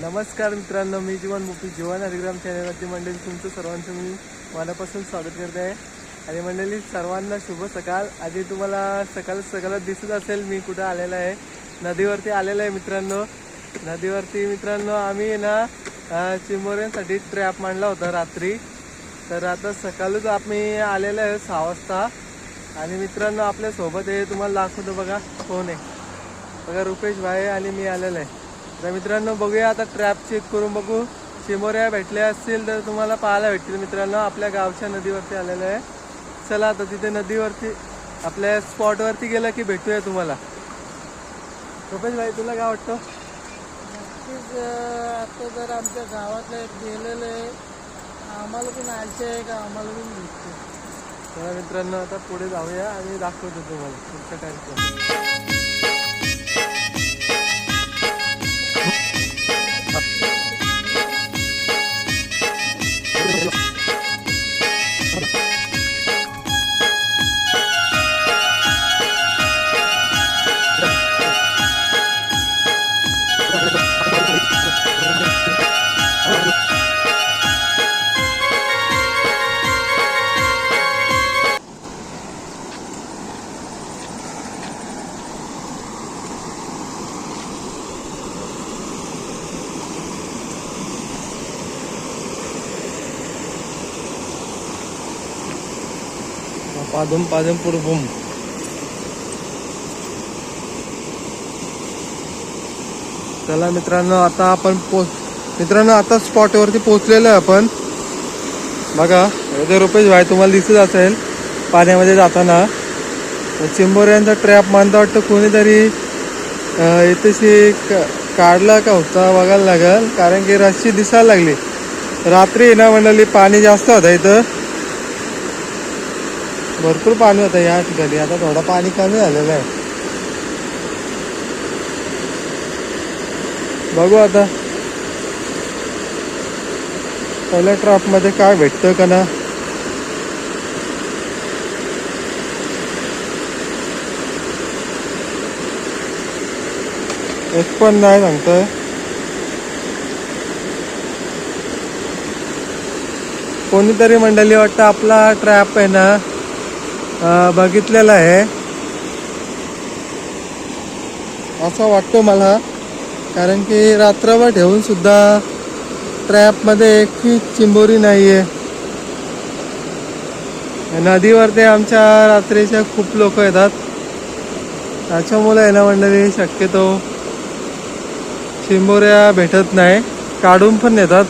नमस्कार मित्रांनो मी जीवन मुपी जीवन हरिग्राम चॅनलवरती मंडळी तुमचं सर्वांचं मी मनापासून स्वागत करते आहे. आणि मंडळी सर्वांना शुभ सकाळ. आधी तुम्हाला सकाळ सकाळ दिसत असेल मी कुठं आलेलं आहे? नदीवरती आलेलं आहे मित्रांनो. नदीवरती मित्रांनो आम्ही ना चिंबोऱ्यांसाठी ट्रॅप मांडला होता रात्री. तर आता सकाळच आम्ही आलेलो आहे सहा वाजता. आणि मित्रांनो आपल्यासोबत हे आहे तुम्हाला दाखवतो बघा कोण आहे? बघा रुपेश भाई आणि मी आलेलो आहे. तर मित्रांनो बघूया आता ट्रॅप चेक करून बघू. चिमोऱ्या भेटल्या असतील तर तुम्हाला पाहायला भेटतील. मित्रांनो आपल्या गावच्या नदीवरती आलेलं आहे. चला आता तिथे नदीवरती आपल्या स्पॉटवरती गेलं की भेटूया तुम्हाला. रुपेश भाई तुला काय वाटतं? नक्कीच आता जर आमच्या गावातले गेलेले आम्हाला पण आशा आहे का आम्हाला पण भेटते. चला मित्रांनो आता पुढे जाऊया आणि दाखवतो तुम्हाला पुढचा कार्यक्रम. पादम पादम पूर्वम चला मित्रांनो आता आपण पो मित्रांनो आता स्पॉटवरती पोहोचलेलो आहे आपण. बघा इथे रुपेश भाई तुम्हाला दिसत असेल पाण्यामध्ये जाताना. चिंबोऱ्यांचा ट्रॅप मानता वाटतं कोणीतरी इथेशी काढला का होता बघायला लागेल कारण की रस्सी दिसायला लागली. रात्री ना मंडळी पाणी जास्त होतं इथं. भरपूर पाणी होतं या ठिकाणी. आता थोडं पाणी कमी झालेलं आहे. बघू आता. पहिल्या ट्रॉपमध्ये काय भेटतं का ना? एक पण नाही सांगतोय. कोणीतरी मंडळी वाटतं आपला ट्रॅप आहे ना? बघितलेला आहे. असं वाटतो मला कारण की रात्रभर ठेवून सुद्धा ट्रॅपमध्ये एकही चिंबोरी नाही आहे नदीवरती आमच्या रात्रीच्या खूप लोक येतात. त्याच्यामुळे आहे ना मंडळी शक्यतो चिंबोऱ्या भेटत नाही. काढून पण येतात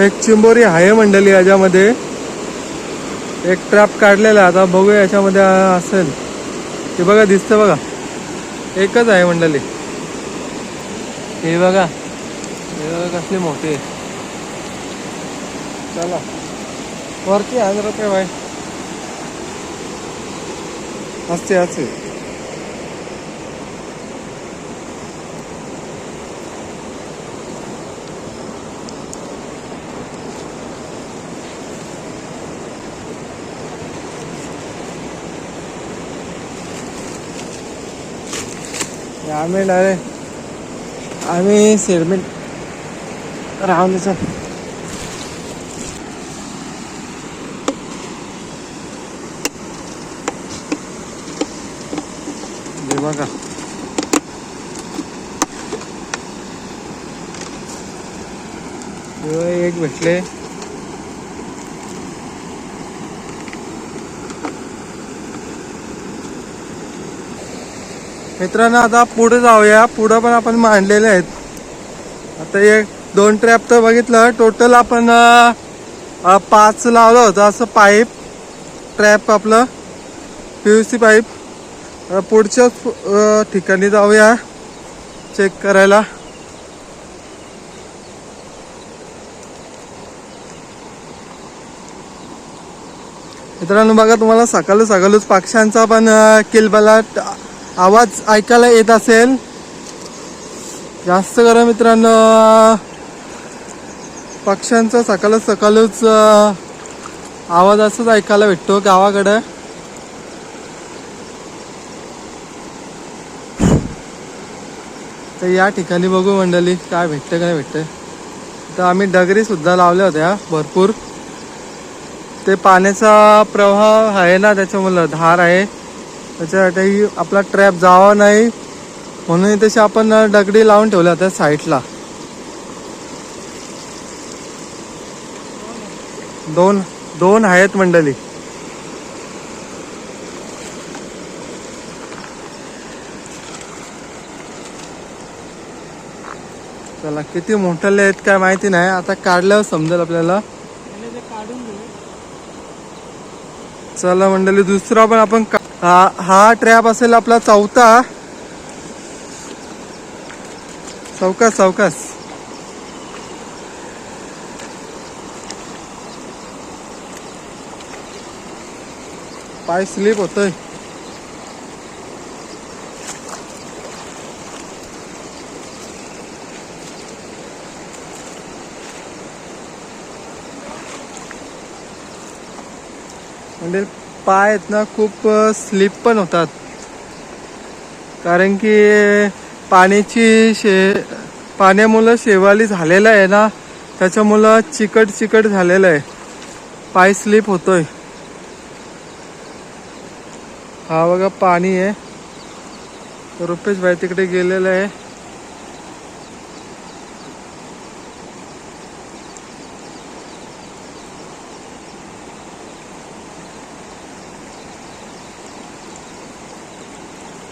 एक चिंबोरी आहे मंडळी याच्यामध्ये. एक ट्रॅप काढलेला आता बघूया याच्यामध्ये असेल. ते बघा दिसतं बघा. एकच आहे मंडळी. हे बघा. हे बघा कसले मोठे. आहे. चला. वरती हजार रुपये भाई. असते असते आम्ही डायरेक्ट आम्ही सिरमेंट राहून द्यायचं हे बघा हे एक भेटले मित्रांनो आता पुढे जाऊया. पुढं पण आपण मांडलेले आहेत. आता एक दोन ट्रॅप तर बघितलं. टोटल आपण पाच लावलं होतं. असं पाईप ट्रॅप आपलं. पी यू सी पाईप पुढच्या ठिकाणी जाऊया. चेक करायला. मित्रांनो बघा तुम्हाला सकाळ सकाळच पक्ष्यांचा पण किलबलाट आवाज ऐकायला येत असेल. जास्त करा मित्रांनो. पक्ष्यांचा सकाळ सकाळच आवाज असंच ऐकायला भेटतो गावाकडं. तर या ठिकाणी बघू मंडळी काय भेटतं काय भेटतं. तर आम्ही डगरी सुद्धा लावल्या होत्या भरपूर. ते पाण्याचा प्रवाह आहे ना त्याच्यामुळं धार आहे. त्याच्यासाठी आपला ट्रॅप जावा नाही म्हणून तसे आपण डगडी लावून ठेवल्या होत्या साईडला दोन दोन आहेत मंडळी. चला किती मोठाले आहेत काय माहिती नाही आता काढल्यावर समजेल आपल्याला. चला मंडळी दुसरा पण आपण हा हा ट्रॅप असेल आपला चौथा. चौकास चौकस. पाय स्लिप होतोय. पाय आहेत ना खूप स्लिप पण होतात. कारण की पाण्याची शे पाण्यामुळं शेवाली झालेलं आहे ना त्याच्यामुळं चिकट चिकट झालेलं आहे. पाय स्लिप होतोय. हा बघा पाणी आहे. रुपेश भाई तिकडे गेलेलं आहे.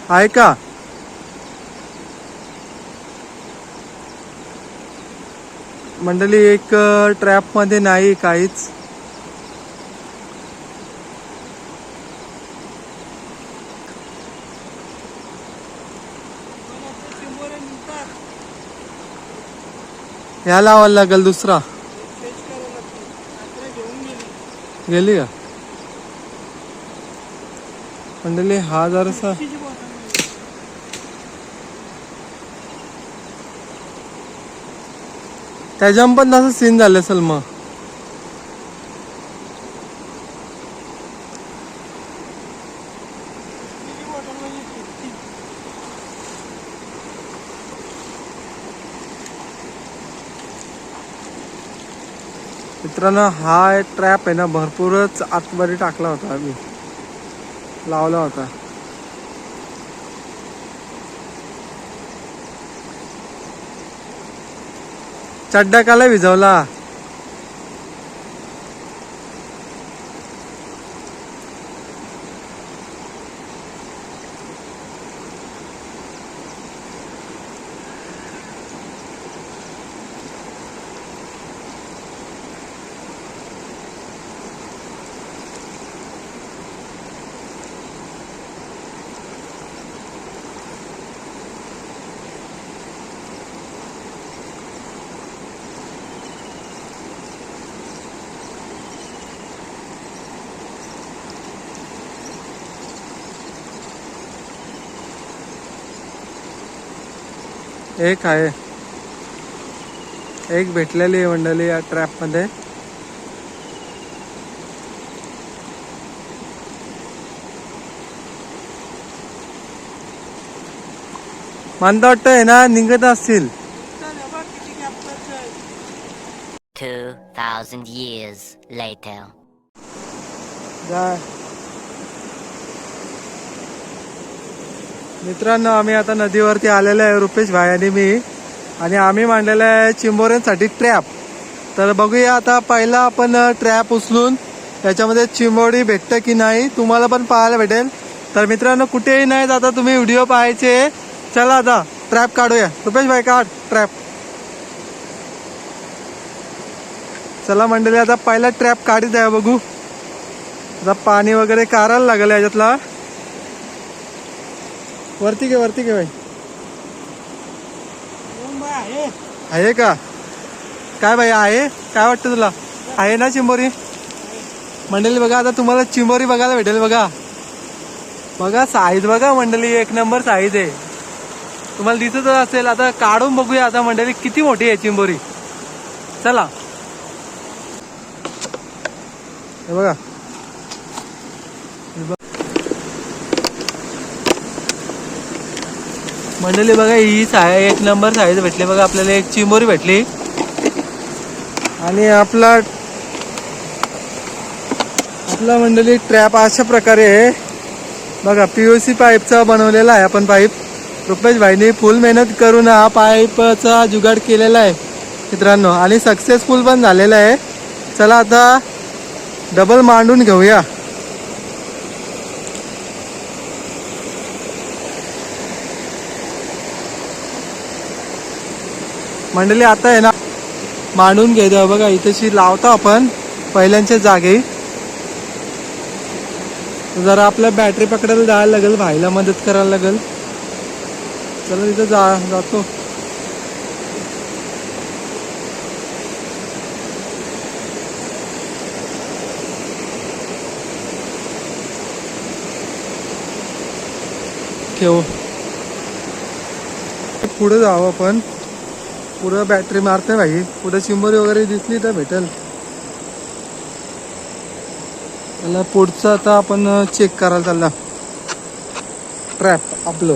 आहे का मंडळी एक ट्रॅपमध्ये नाही काहीच. ह्या लावायला लागेल दुसरा. गेली गेली का? मंडळी हा जरासा तिची त्याच्याम पण तसं सीन झालं असेल मग मित्रांनो हा ट्रॅप आहे ना भरपूरच आतमध्ये टाकला होता आम्ही. लावला होता. चड्डा काला भिजवला. एक आहे एक भेटलेली आहे मंडळी या ट्रॅपमध्ये मला वाटतं आहे ना निघत असतील. 2,000 years later. मित्रांनो आम्ही आता नदीवरती आलेलो आहे रुपेश भाई आणि मी. आणि आम्ही मांडलेलं आहे चिंबोऱ्यांसाठी ट्रॅप तर बघूया आता पहिला आपण ट्रॅप उचलून त्याच्यामध्ये चिंबोडी भेटतं की नाही तुम्हाला पण पाहायला भेटेल. तर मित्रांनो कुठेही नाही आता तुम्ही व्हिडिओ पाहायचे. चला आता ट्रॅप काढूया. रुपेश भाई काढ ट्रॅप चला मंडळी आता पहिला ट्रॅप काढीत आहे बघू. आता पाणी वगैरे काढायला लागलं याच्यातला. वरती घे वरती घे भाई आहे आहे का? काय भाई आहे? काय वाटतं तुला? आहे ना चिंबोरी? मंडळी बघा आता तुम्हाला चिंबोरी बघायला भेटेल बघा. बघा साईज बघा मंडळी एक नंबर साईज आहे. तुम्हाला दिसतच असेल. आता काढून बघूया. आता मंडळी किती मोठी आहे चिंबोरी? चला. हे बघा हे बघ. मंडळी बघा ही साय एक नंबर साईज भेटली. बघा आपल्याला एक चिंबोरी भेटली. आणि आपला आपला मंडळी ट्रॅप अशा प्रकारे आहे. बघा पी यू सी पाईपचा बनवलेला आहे आपण पाईप रुपेश भाईने फुल मेहनत करून हा पाईपचा जुगाड केलेला आहे मित्रांनो. आणि सक्सेसफुल पण झालेला आहे. चला आता डबल मांडून घेऊया. मंडळी आता आहे ना मांडून घ्यायचं बघा. इथेशी लावतो आपण पहिल्यांच्या जागे. जरा आपल्या बॅटरी पकडायला जायला लागेल भाईला मदत करायला लागेल. चला तिथं जा जातो. ठेव. पुढे जावं आपण. पुढं बॅटरी मारते भाई. पुढे चिंबोरी वगैरे दिसली तर भेटेल. त्याला पुढचं आता आपण चेक करायला चालला. ट्रॅप आपलं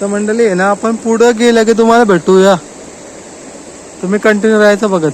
तर मंडळी आहे ना आपण पुढं गेलं की तुम्हाला भेटूया. तुम्ही कंटिन्यू राहायचं बघत.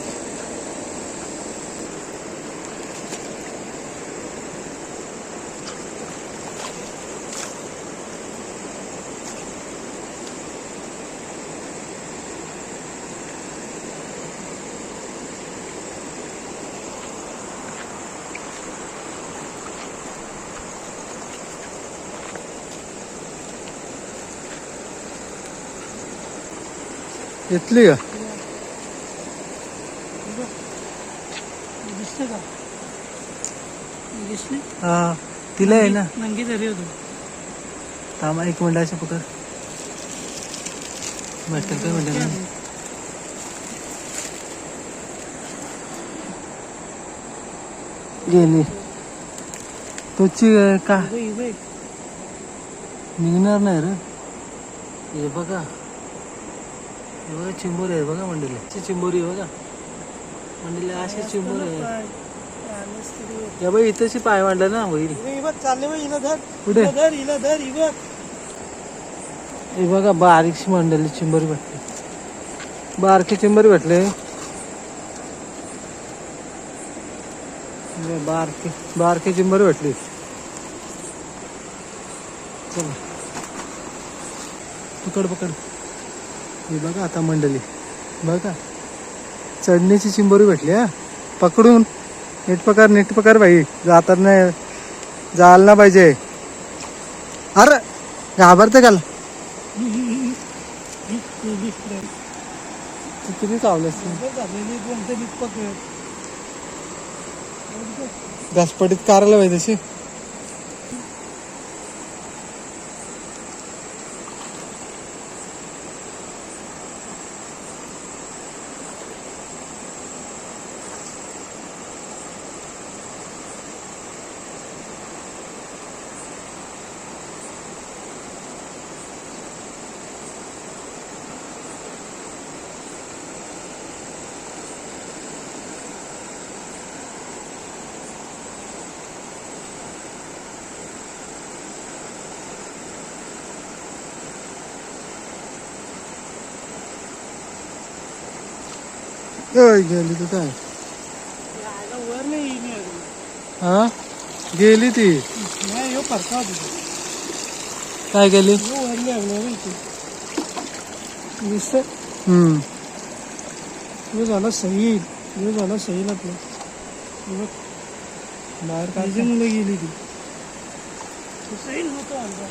घेतली का? दिसतं का? दिसली? हा तिला आहे ना. नंगी तरी होतो. थांबा एक मिनिटाच्या पकड भेटेल काय म्हणते ना गेली. तुझी का? निघणार नाही रे. हे बघा. हे बघा चिंबोरी आहे बघा मंडळी अशी चिंबोरी आहे बघा. मंडळी अशी चिंबोरी आहे या बाई इथंशी पाय मांडला ना होईल कुठे? ही बघ बारीकशी मंडळी चिंबोरी भेटली. बारकी चिंबोरी भेटले. बारकी बारकी चिंबोरी भेटली. चला. पकड पकड. हे बघा आता मंडळी. बघा. चढणीची चिंबोरी भेटली हा. पकडून. नीट पकार नीट पकार भाई जाताना जायला ना पाहिजे. अरे घाबरते काल किती चावलं घासपटीत कारला पाहिजे तशी. गेली तू काय? वर नाही येईल हा? गेली ती? नाही ह्यो फरका होता काय गेली? ह्यो वर नाही लागला इथे. दिसतं हम्म. ह्यो झाला सही. ह्यो झाला सही आपला हे बघ बाहेर काय त्याच्यामुळे गेली ती. सही नव्हतं आमचा.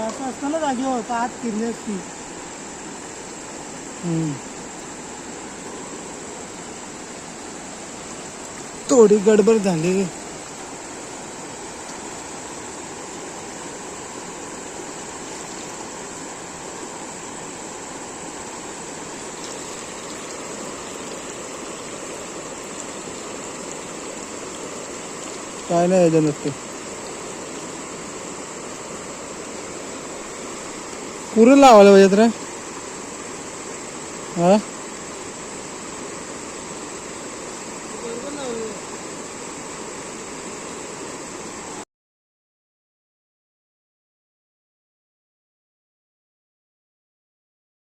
असं असताना जागी होता आत फिरली असती. थोडी गडबड झाली काय नाही याच्या नसते. पुरं लावायला पाहिजे रे. हा?